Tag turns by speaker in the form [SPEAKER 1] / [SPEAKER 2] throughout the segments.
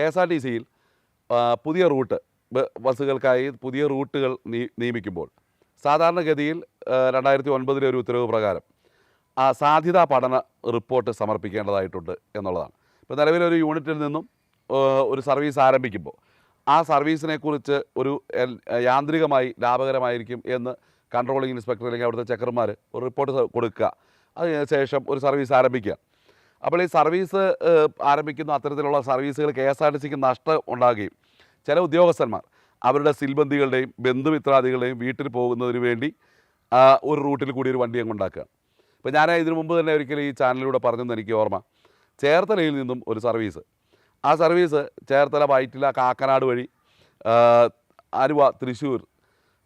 [SPEAKER 1] K S R T സിയിൽ പുതിയ root ബസ്സുകൾക്കായി പുതിയ റൂട്ടുകൾ നിയമിക്കുമ്പോൾ സാധാരണഗതിയിൽ രണ്ടായിരത്തി ഒൻപതിലെ ഒരു ഉത്തരവ് പ്രകാരം ആ സാധ്യതാ പഠന റിപ്പോർട്ട് സമർപ്പിക്കേണ്ടതായിട്ടുണ്ട് എന്നുള്ളതാണ്. ഇപ്പോൾ നിലവിലൊരു യൂണിറ്റിൽ നിന്നും ഒരു സർവീസ് ആരംഭിക്കുമ്പോൾ ആ സർവീസിനെ കുറിച്ച് ഒരു യാന്ത്രികമായി ലാഭകരമായിരിക്കും എന്ന് കൺട്രോളിംഗ് ഇൻസ്പെക്ടർ അല്ലെങ്കിൽ അവിടുത്തെ ചെക്കർമാർ ഒരു റിപ്പോർട്ട് കൊടുക്കുക. അതിനുശേഷം ഒരു സർവീസ് ആരംഭിക്കുക. അപ്പോൾ ഈ സർവീസ് ആരംഭിക്കുന്ന അത്തരത്തിലുള്ള സർവീസുകൾ കെ എസ് ആർ ടി സിക്ക് നഷ്ടം ഉണ്ടാകുകയും ചില ഉദ്യോഗസ്ഥന്മാർ അവരുടെ സിൽബന്ധികളുടെയും ബന്ധുമിത്രാദികളുടെയും വീട്ടിൽ പോകുന്നതിന് വേണ്ടി ഒരു റൂട്ടിൽ കൂടി ഒരു വണ്ടി അങ്ങ് ഉണ്ടാക്കുകയാണ് ഇപ്പോൾ ഞാൻ ഇതിനു മുമ്പ് തന്നെ ഒരിക്കലും ഈ ചാനലിലൂടെ പറഞ്ഞെന്ന് എനിക്ക് ഓർമ്മ. ചേർത്തലയിൽ നിന്നും ഒരു സർവീസ്. ആ സർവീസ് ചേർത്തല വൈറ്റില കാക്കനാട് വഴി അരുവ തൃശ്ശൂർ.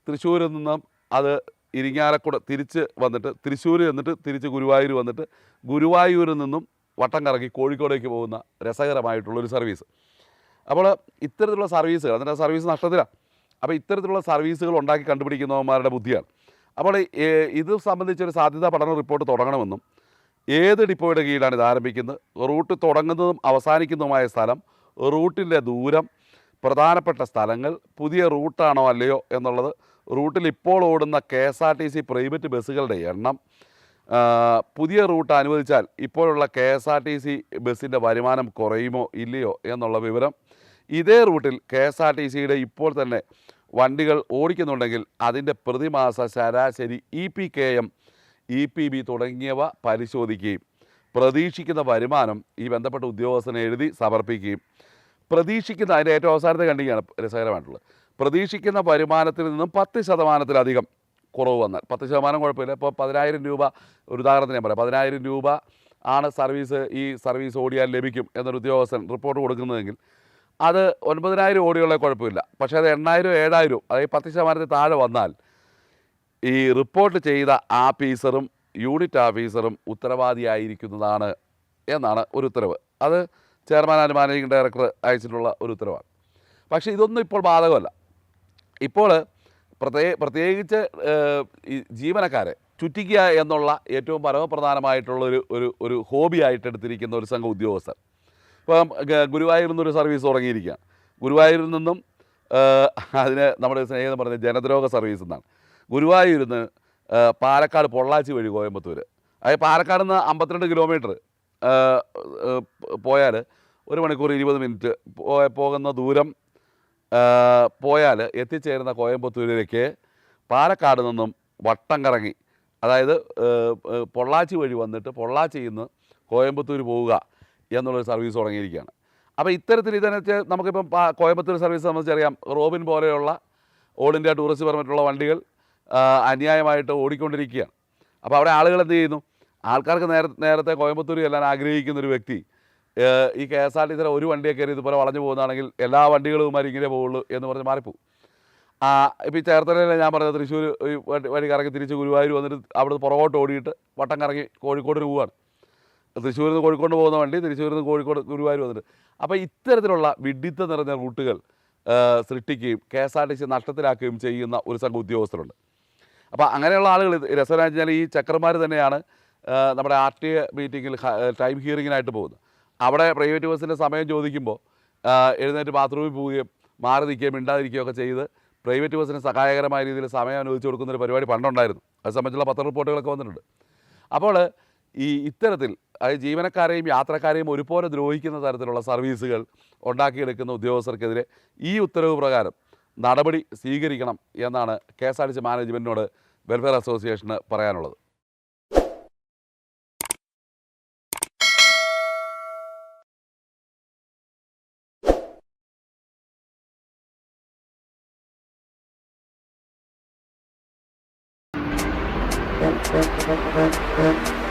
[SPEAKER 1] തൃശ്ശൂരിൽ നിന്നും അത് ഇരിങ്ങാലക്കുട തിരിച്ച് വന്നിട്ട് തൃശ്ശൂർ ചെന്നിട്ട് തിരിച്ച് ഗുരുവായൂർ വന്നിട്ട് ഗുരുവായൂരിൽ നിന്നും വട്ടം കറങ്ങി കോഴിക്കോടേക്ക് പോകുന്ന രസകരമായിട്ടുള്ളൊരു സർവീസ്. അപ്പോൾ ഇത്തരത്തിലുള്ള സർവീസുകൾ അതിന്റെ സർവീസ് നഷ്ടത്തിലാണ് അപ്പോൾ ഇത്തരത്തിലുള്ള സർവീസുകൾ ഉണ്ടാക്കി കണ്ടുപിടിക്കുന്നവന്മാരുടെ ബുദ്ധിയാണ്. അപ്പോൾ ഇത് സംബന്ധിച്ചൊരു സാധ്യതാ പഠന റിപ്പോർട്ട് തുടങ്ങണമെന്നും ഏത് ഡിപ്പോയുടെ കീഴിലാണ് ഇത് ആരംഭിക്കുന്നത് റൂട്ട് തുടങ്ങുന്നതും അവസാനിക്കുന്നതുമായ സ്ഥലം റൂട്ടിന്റെ ദൂരം പ്രധാനപ്പെട്ട സ്ഥലങ്ങൾ പുതിയ റൂട്ടാണോ അല്ലയോ എന്നുള്ളത് റൂട്ടിൽ ഇപ്പോൾ ഓടുന്ന K S R T C private ബസ്സുകളുടെ എണ്ണം പുതിയ റൂട്ട് അനുവദിച്ചാൽ ഇപ്പോഴുള്ള K S R T C ബസ്സിന്റെ വരുമാനം കുറയുമോ ഇല്ലയോ എന്നുള്ള വിവരം ഇതേ റൂട്ടിൽ കെ എസ് ആർ ടി സിയുടെ ഇപ്പോൾ തന്നെ വണ്ടികൾ ഓടിക്കുന്നുണ്ടെങ്കിൽ അതിന്റെ പ്രതിമാസ ശരാശരി E P K M E P B തുടങ്ങിയവ പരിശോധിക്കുകയും പ്രതീക്ഷിക്കുന്ന വരുമാനം ഈ ബന്ധപ്പെട്ട ഉദ്യോഗസ്ഥനെ എഴുതി സമർപ്പിക്കുകയും പ്രതീക്ഷിക്കുന്ന അതിന്റെ ഏറ്റവും അവസാനത്തെ കണ്ടിങ്ങാണ് രസകരമായിട്ടുള്ളത്. പ്രതീക്ഷിക്കുന്ന വരുമാനത്തിൽ നിന്നും പത്ത് ശതമാനത്തിലധികം കുറവ് വന്നാൽ പത്ത് ശതമാനം കുഴപ്പമില്ല. ഇപ്പോൾ പതിനായിരം രൂപ ഒരു ഉദാഹരണത്തിന് ഞാൻ പറയാം. പതിനായിരം രൂപ ആണ് സർവീസ് ഈ സർവീസ് ഓടിയാൽ ലഭിക്കും എന്നൊരു ഉദ്യോഗസ്ഥൻ റിപ്പോർട്ട് കൊടുക്കുന്നതെങ്കിൽ അത് ഒൻപതിനായിരം ഓടിയുള്ള കുഴപ്പമില്ല. പക്ഷേ അത് എണ്ണായിരം ഏഴായിരം അതായത് പത്ത് ശതമാനത്തിൽ താഴെ വന്നാൽ ഈ റിപ്പോർട്ട് ചെയ്ത ആഫീസറും യൂണിറ്റ് ആഫീസറും ഉത്തരവാദിയായിരിക്കുന്നതാണ് എന്നാണ് ഒരു ഉത്തരവ്. അത് ചെയർമാൻ ആൻഡ് മാനേജിംഗ് ഡയറക്ടർ അയച്ചിട്ടുള്ള ഒരു ഉത്തരവാണ്. പക്ഷേ ഇതൊന്നും ഇപ്പോൾ ബാധകമല്ല. ഇപ്പോൾ പ്രത്യേ പ്രത്യേകിച്ച് ഈ ജീവനക്കാരെ ചുറ്റിക്കുക എന്നുള്ള ഏറ്റവും പരമപ്രധാനമായിട്ടുള്ള ഒരു ഒരു ഒരു ഹോബിയായിട്ട് എടുത്തിരിക്കുന്ന ഒരു സംഘം ഉദ്യോഗസ്ഥർ. ഇപ്പം ഗുരുവായൂരിൽ നിന്നൊരു സർവീസ് തുടങ്ങിയിരിക്കുകയാണ്. ഗുരുവായൂരിൽ നിന്നും അതിന് നമ്മുടെ സ്നേഹിതം പറഞ്ഞ ജനദ്രോഹ സർവീസ് എന്നാണ്. ഗുരുവായൂരിൽ നിന്ന് പാലക്കാട് പൊള്ളാച്ചി വഴി കോയമ്പത്തൂർ അതായത് പാലക്കാട് നിന്ന് അമ്പത്തിരണ്ട് കിലോമീറ്റർ പോയാൽ ഒരു മണിക്കൂർ ഇരുപത് മിനിറ്റ് പോകുന്ന ദൂരം പോയാൽ എത്തിച്ചേരുന്ന കോയമ്പത്തൂരിലേക്ക് പാലക്കാട് നിന്നും വട്ടം കറങ്ങി. അതായത് പൊള്ളാച്ചി വഴി വന്നിട്ട് പൊള്ളാച്ചിയിൽ നിന്ന് കോയമ്പത്തൂർ പോവുക എന്നുള്ളൊരു സർവീസ് തുടങ്ങിയിരിക്കുകയാണ്. അപ്പോൾ ഇത്തരത്തിൽ ഇതെന്ന് വെച്ചാൽ നമുക്കിപ്പം കോയമ്പത്തൂർ സർവീസ് സംബന്ധിച്ചറിയാം. റോബിൻ പോലെയുള്ള ഓൾ ഇന്ത്യ ടൂറിസ്റ്റ് പെർമിറ്റുള്ള വണ്ടികൾ അന്യായമായിട്ട് ഓടിക്കൊണ്ടിരിക്കുകയാണ്. അപ്പോൾ അവിടെ ആളുകൾ എന്ത് ചെയ്യുന്നു? ആൾക്കാർക്ക് നേരത്തെ നേരത്തെ കോയമ്പത്തൂർ ചെല്ലാൻ ആഗ്രഹിക്കുന്ന ഒരു വ്യക്തി ഈ കെ എസ് ആർ ടി സിയുടെ ഒരു വണ്ടിയെ കയറി ഇതുപോലെ വളഞ്ഞു പോകുന്നതാണെങ്കിൽ എല്ലാ വണ്ടികളുമാരും ഇങ്ങനെ പോവുള്ളൂ എന്ന് പറഞ്ഞ് മാറിപ്പോവും. ഇപ്പോൾ ഈ ചേർത്തലയിലെ ഞാൻ പറഞ്ഞത് തൃശ്ശൂർ വഴി കറങ്ങി തിരിച്ച് ഗുരുവായൂർ വന്നിട്ട് അവിടുന്ന് പുറകോട്ട് ഓടിയിട്ട് വട്ടം കറങ്ങി കോഴിക്കോടിന് പോവുകയാണ് തൃശ്ശൂരിൽ നിന്ന് കോഴിക്കോട് പോകുന്ന വണ്ടി തൃശ്ശൂരിൽ നിന്ന് കോഴിക്കോട് ഗുരുവായൂർ വന്നിട്ട്. അപ്പോൾ ഇത്തരത്തിലുള്ള വിഡിത്തം നിറഞ്ഞ റൂട്ടുകൾ സൃഷ്ടിക്കുകയും K S R T C നഷ്ടത്തിലാക്കുകയും ചെയ്യുന്ന ഒരു സംഘം ഉദ്യോഗസ്ഥരുണ്ട്. അപ്പോൾ അങ്ങനെയുള്ള ആളുകൾ എന്ന് വെച്ചാൽ ഈ ചക്കർമാർ തന്നെയാണ് നമ്മുടെ ആർ ടി എ മീറ്റിങ്ങിൽ ടൈം ഹിയറിങ്ങിനായിട്ട് പോകുന്നത്. അവിടെ പ്രൈവറ്റ് ബസ്സിന്റെ സമയം ചോദിക്കുമ്പോൾ എഴുന്നേറ്റ് ബാത്റൂമിൽ പോവുകയും മാറി നിൽക്കുകയും മിണ്ടാതിരിക്കുകയും ഒക്കെ ചെയ്ത് പ്രൈവറ്റ് ബസ്സിന് സഹായകരമായ രീതിയിൽ സമയം അനുവദിച്ചു കൊടുക്കുന്ന ഒരു പരിപാടി പണ്ടുണ്ടായിരുന്നു. അത് സംബന്ധിച്ചുള്ള പത്ര റിപ്പോർട്ടുകളൊക്കെ വന്നിട്ടുണ്ട്. അപ്പോൾ ഈ ഇത്തരത്തിൽ അതായത് ജീവനക്കാരെയും യാത്രക്കാരെയും ഒരുപോലെ ദ്രോഹിക്കുന്ന തരത്തിലുള്ള സർവീസുകൾ ഉണ്ടാക്കിയെടുക്കുന്ന ഉദ്യോഗസ്ഥർക്കെതിരെ ഈ ഉത്തരവ് പ്രകാരം നടപടി സ്വീകരിക്കണം എന്നാണ് K S R T C മാനേജ്മെന്റിനോട് welfare അസോസിയേഷന് പറയാനുള്ളത്.
[SPEAKER 2] バンバンバンバンバン。